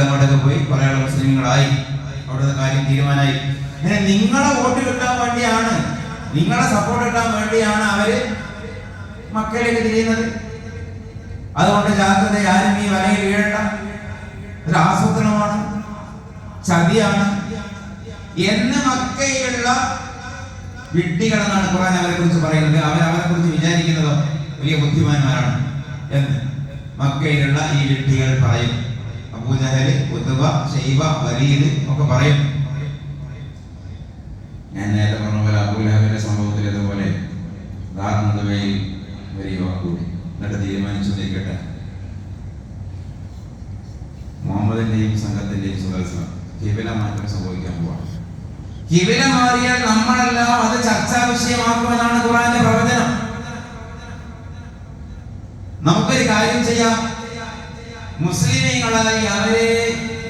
അങ്ങോട്ടൊക്കെ പോയി കുറെ ആൾ മുസ്ലിങ്ങളായി. അവിടുത്തെ കാര്യം തീരുമാനമായി. അങ്ങനെ നിങ്ങളെ വോട്ട് കിട്ടാൻ വേണ്ടിയാണ് നിങ്ങളെ സപ്പോർട്ട് കിട്ടാൻ വേണ്ടിയാണ് അവർ മക്കയിലേക്ക് തിരിയുന്നത്. അതുകൊണ്ട് ജാഗ്രത ആരും ഈ വലയിൽ വീഴണ്ട ഒരു ആസൂത്രണമാണ് ചതിയാണ്. എന്ന് മക്കയിലുള്ള വിഡ്ഢികളെന്നാണ് ഖുർആൻ അവരെ കുറിച്ച് പറയുന്നത്. അവർ അവരെ കുറിച്ച് വിചാരിക്കുന്നതോ വലിയ ബുദ്ധിമാന്മാരാണ് എന്ന് മക്കയിലുള്ള ഈ വിഡ്ഢികൾ പറയും. അബൂജഹൽ ഉദ്വ ഷൈബ വലീദ് ഒക്കെ പറയും. ഞാൻ നേരത്തെ പറഞ്ഞ പോലെ അബൂലഹബിന്റെ സംഭവത്തിൽ ഇതുപോലെ ധാരണതവയിൽ ഒരു യുവാക്കൂടി എന്നിട്ട് തീരുമാനിച്ചു നീക്കട്ടെ മുഹമ്മദിന്റെയും സംഘത്തിന്റെയും സുദർശനം. കിബില മാറ്റം സംഭവിക്കാൻ പോവാണ്. കിബില മാറിയാൽ നമ്മളെല്ലാം അത് ചർച്ചാ വിഷയമാക്കുമെന്നാണ് ഖുറാന്റെ പ്രവചനം. നമുക്കൊരു കാര്യം ചെയ്യാം. മുസ്ലിമീങ്ങളായി അവരെ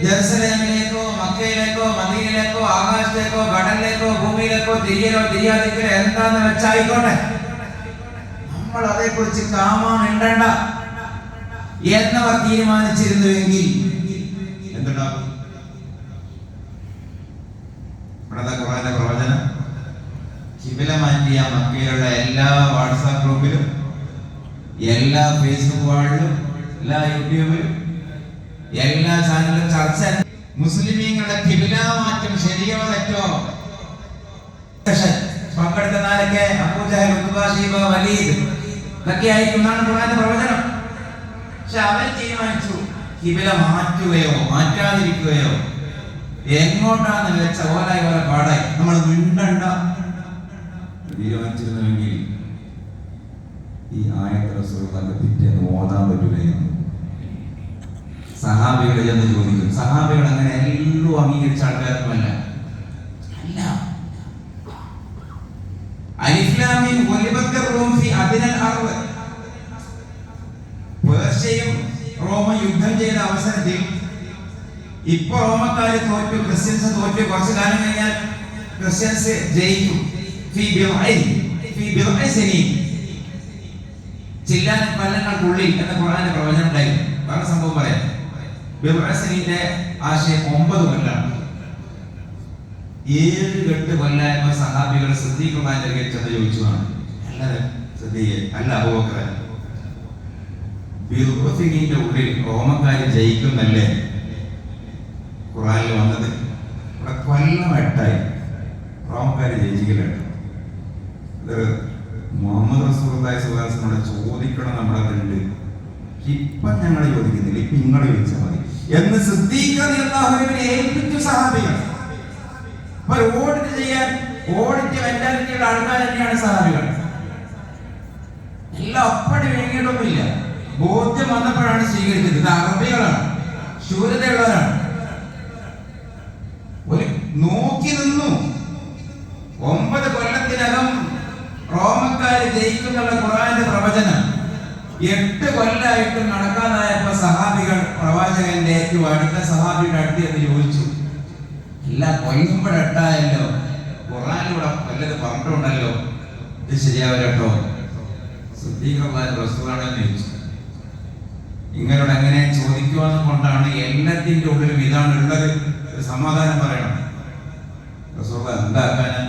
ജെറുസലേമിലേക്കോ മക്കയിലേക്കോ മദീനയിലേക്കോ ആകാശത്തേക്കോ കടലിലേക്കോ ഭൂമിയിലേക്കോ തിരിയലോ തിരിയാതിരിക്കലോ എന്താന്ന് വെച്ചായിക്കോട്ടെ? നമ്മൾ അതേക്കുറിച്ച് കാമാൻ ഇണ്ടണ്ട എന്നവർ തീരുമാനിച്ചിരുന്നുവെങ്കിൽ എന്തുണ്ടാകും? പ്രവചനം? കിബില മാറ്റിയ മക്കയിലുള്ള എല്ലാ വാട്സാപ്പ് ഗ്രൂപ്പിലും എല്ലാ ഫേസ്ബുക്ക് വാളിലും എല്ലാ യൂട്യൂബിലും എല്ലാ ചാനലും ചർച്ച മുസ്ലിമീങ്ങളുടെ കിബില മാറ്റം ശരിയോ തെറ്റോ? പങ്കെടുക്കുന്നവരൊക്കെ അബൂജഹൽ ഉദ്വ ഷീബ വലീദ് പ്രവചനം. പക്ഷെ അവൻ തീരുമാനിച്ചു കിബില മാറ്റുകയോ മാറ്റാതിരിക്കുകയോ എങ്ങോട്ടാന്ന് വെച്ച ഓലായി ഓല പാടായി നമ്മൾ മിണ്ടണ്ട. തീരുമാനിച്ചിരുന്നുവെങ്കിൽ ഈ ആയത്ത് റസൂലുള്ളാഹിന്റെ പിറ്റേന്ന് ഓതാൻ പറ്റൂലായിരുന്നു. സഹാബികളെ എന്ന് ചോദിക്കും. സഹാബികൾ അങ്ങനെ എല്ലാം അംഗീകരിച്ച ആൾക്കാരൊന്നുമല്ല. അല്ല. അർൾ പേർഷ്യയും റോമ യുദ്ധം ചെയ്ത അവസരത്തിൽ ഇപ്പൊ റോമക്കാര് തോറ്റു ക്രിസ്ത്യൻസ് തോറ്റു. കുറച്ചു കാലം കഴിഞ്ഞാൽ ക്രിസ്ത്യൻസ് ജയിക്കും. ചില്ലാൻ കൊല്ലങ്ങൾക്കുള്ളിൽ എന്ന ഖുർആന്റെ പ്രവചനം ഉണ്ടായിരുന്നു. വേറെ സംഭവം പറയാം. ബിദ്അഇന്റെ ആശയം ഒമ്പത് കൊല്ലാണ്. ഏഴ് കെട്ട് കൊല്ലായ്മ സഹാബികൾ ശ്രദ്ധിക്കുമാന്റെ ചെന്ന് ചോദിച്ചതാണ്. എല്ലാവരും ശ്രദ്ധിക്കുക അല്ല അബൂബക്കറെ ബിദ്അഇന്റെ ഉള്ളിൽ റോമക്കാര് ജയിക്കുന്നല്ലേ ഖുറാനിൽ വന്നത്? ഇവിടെ കൊല്ലം എട്ടായി. റോമക്കാര് ജയിച്ചിക്കലുണ്ട് ഇത് മുഹമ്മദ് റസൂർദായ വസല്ലം ചോദിക്കണം നമ്മളെ കണ്ട് ഇപ്പൊ ഞങ്ങൾ ചോദിക്കുന്നില്ല. ഇപ്പൊ നിങ്ങൾ ചോദിച്ചാൽ മതി. എന്ന് സിദ്ദീഖ് അള്ളാഹുവിനെ ഏൽപ്പിച്ചു സഹാബികൾ. അപ്പൊ ഓഡിറ്റ് ചെയ്യാൻ ഓഡിറ്റ് മെന്റാലിറ്റിയുള്ള ആൾക്കാർ തന്നെയാണ് സഹാബികൾ. എല്ലാം അപ്പടി വേണ്ടിയിട്ടൊന്നുമില്ല. ബോധ്യം വന്നപ്പോഴാണ് സ്വീകരിച്ചത്. ഇത് അറബികളാണ്. ശൂരതയുള്ളവരാണ് ഒരു നോക്കി നിന്നു. ഒമ്പത് കൊല്ലത്തിനകം റോമക്കാര് ജയിക്കുന്നുള്ള ഖുറാന്റെ പ്രവചനം. എട്ട് കൊല്ലായിട്ടും നടക്കാതായപ്പോ സഹാബികൾ പ്രവാചകന്റെ ഏറ്റവും അടുത്ത സഹാബിയുടെ അടുത്ത് എന്ന് ചോദിച്ചു. ഇല്ല കൊയ്യുമ്പോഴെട്ടായല്ലോ ഖുറാനിലൂടെ വല്ലത് പറഞ്ഞിട്ടുണ്ടല്ലോ. ഇത് ശരിയാവരട്ടോ റസൂലാണെന്ന് ചോദിച്ചു. നിങ്ങളോട് എങ്ങനെ ചോദിക്കുവാന്ന് കൊണ്ടാണ് എല്ലാത്തിന്റെ ഉള്ളിലും ഇതാണ് ഉള്ളത്? സമാധാനം പറയണം. റസൂല എന്താക്കാന്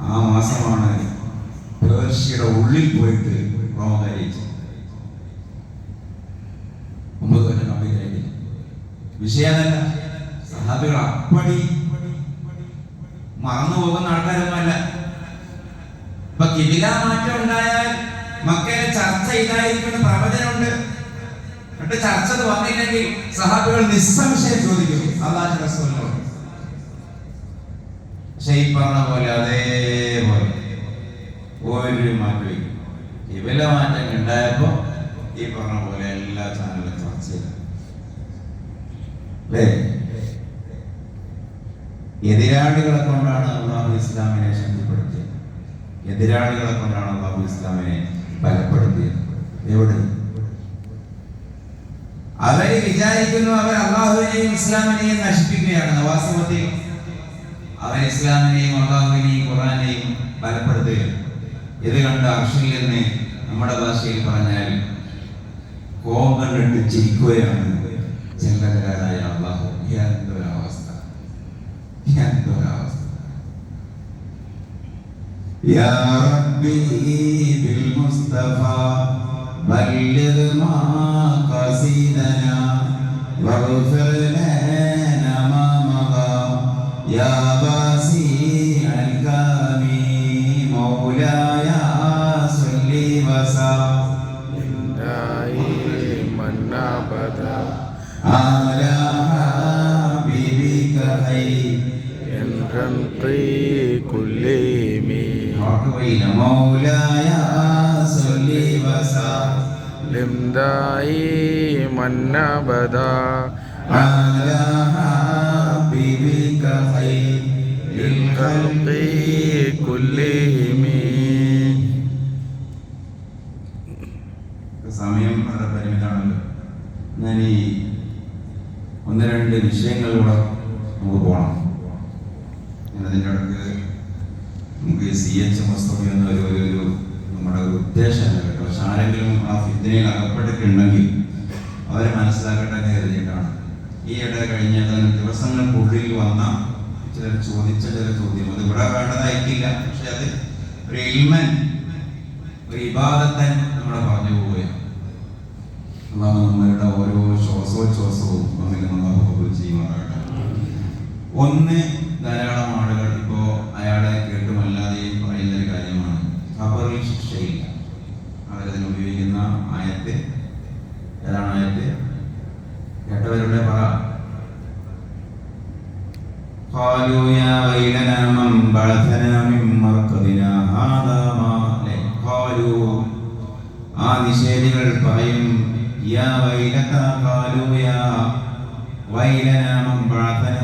ആ മാസമാണ് പേർഷ്യയുടെ ഉള്ളിൽ പോയിട്ട് റോമകാരി ഒമ്പത് കൊല്ലം കംപ്ലീറ്റ് ആയിട്ടില്ല വിഷയമല്ല സഹാബികൾ അപ്പടി മറന്നു പോകുന്ന ആൾക്കാരൊന്നുമല്ല. ഇപ്പൊ കിബില മാറ്റം ഉണ്ടായാൽ മക്കയിലെ ചർച്ച ഇതായിരിക്കുന്ന പ്രവചനമുണ്ട്. എന്നിട്ട് ചർച്ച വന്നില്ലെങ്കിൽ സഹാബികൾ നിസ്സംശയം ചോദിക്കും. അതാണ് റസൂലിനോട്. പക്ഷെ ഈ പറഞ്ഞ പോലെ അതേപോലെ ഒരു മാറ്റവും കിബില മാറ്റം ഉണ്ടായപ്പോ ഈ പറഞ്ഞ പോലെ എല്ലാ ചാനലും ചർച്ച ചെയ്തു അല്ലേ? എതിരാളികളെ കൊണ്ടാണ് അള്ളാഹു ഇസ്ലാമിനെ ശക്തിപ്പെടുത്തിയത്. എതിരാളികളെ കൊണ്ടാണ് അള്ളാഹു ഇസ്ലാമിനെ ബലപ്പെടുത്തിയത്. എവിടെ? അവർ വിചാരിക്കുന്നു അവർ അള്ളാഹുവിനെയും ഇസ്ലാമിനെയും നശിപ്പിക്കുകയാണ്. വാസ്തവത്തിൽ അവർ ഇസ്ലാമിനെയും അള്ളാഹുവിനെയും ഖുറാനെയും ബലപ്പെടുത്തുകയാണ്. ഇത് കണ്ട് നിന്ന് നമ്മുടെ ഭാഷയിൽ പറഞ്ഞാൽ കോപം കണ്ടിട്ട് ചിരിക്കുകയാണ്. ചെല്ലക്കാരായ അള്ളാഹു എന്തൊരവസ്ഥ എന്തൊരവസ്ഥ يا ربي بالمصطفى بلغ ما قصيدنا واغفر حبيبك خير من خلق كلهم وقيل مولاي صل وسلم دائما أبدا على حبيبك خير للخلق كلهم സമയം വളരെ പരിമിതമാണല്ലോ ഞാൻ ഈ ഒന്ന് രണ്ട് വിഷയങ്ങളിലൂടെ നമുക്ക് പോകണം അതിന്റെ ഇടയ്ക്ക് നമുക്ക് സി എച്ച് എന്ന ഒരു ഒരു നമ്മുടെ ഉദ്ദേശമല്ല കേട്ടോ പക്ഷെ ആരെങ്കിലും ആ ഫിത്തിനയിൽ അകപ്പെട്ടിട്ടുണ്ടെങ്കിൽ അവരെ മനസ്സിലാക്കട്ടെ എന്ന് കരുതിയിട്ടാണ് ഈ ഇട കഴിഞ്ഞ ദിവസങ്ങൾക്കുള്ളിൽ വന്ന ചിലർ ചോദിച്ച ചില ചോദ്യം. അത് ഇവിടെ വേണ്ടതായിട്ടില്ല. പക്ഷെ അത് ഒരു ഇൽമൻ ഒരു ഇബാദത്തൻ നമ്മളെ പറഞ്ഞു പോവുകയാണ്. അള്ളാഹു നമ്മളുടെ ഓരോ ശ്വാസോച്ഛ്വാസവും നമ്മൾ കബൂൽ ചെയ്യുമാറാകട്ടെ. ഒന്ന് ധാരാളം ആളുകൾ ഇപ്പോ അയാളെ കേട്ടുമല്ലാതെയും പറയുന്ന ഒരു കാര്യമാണ് ഖബറിൽ ശിക്ഷയില്ല അവരതിന് ഉപയോഗിക്കുന്ന ആയത്ത് ഏതാണ് ആയത്ത് കേട്ടവരുടെ പറ قالوا يا ويلنا من بعثنا من مرقدنا هذا ما ലെ, قالوا ആ നിഷേധികൾ പറയും യാ വൈലത ഖാലു യാ വൈലന മൻ ബഅഥന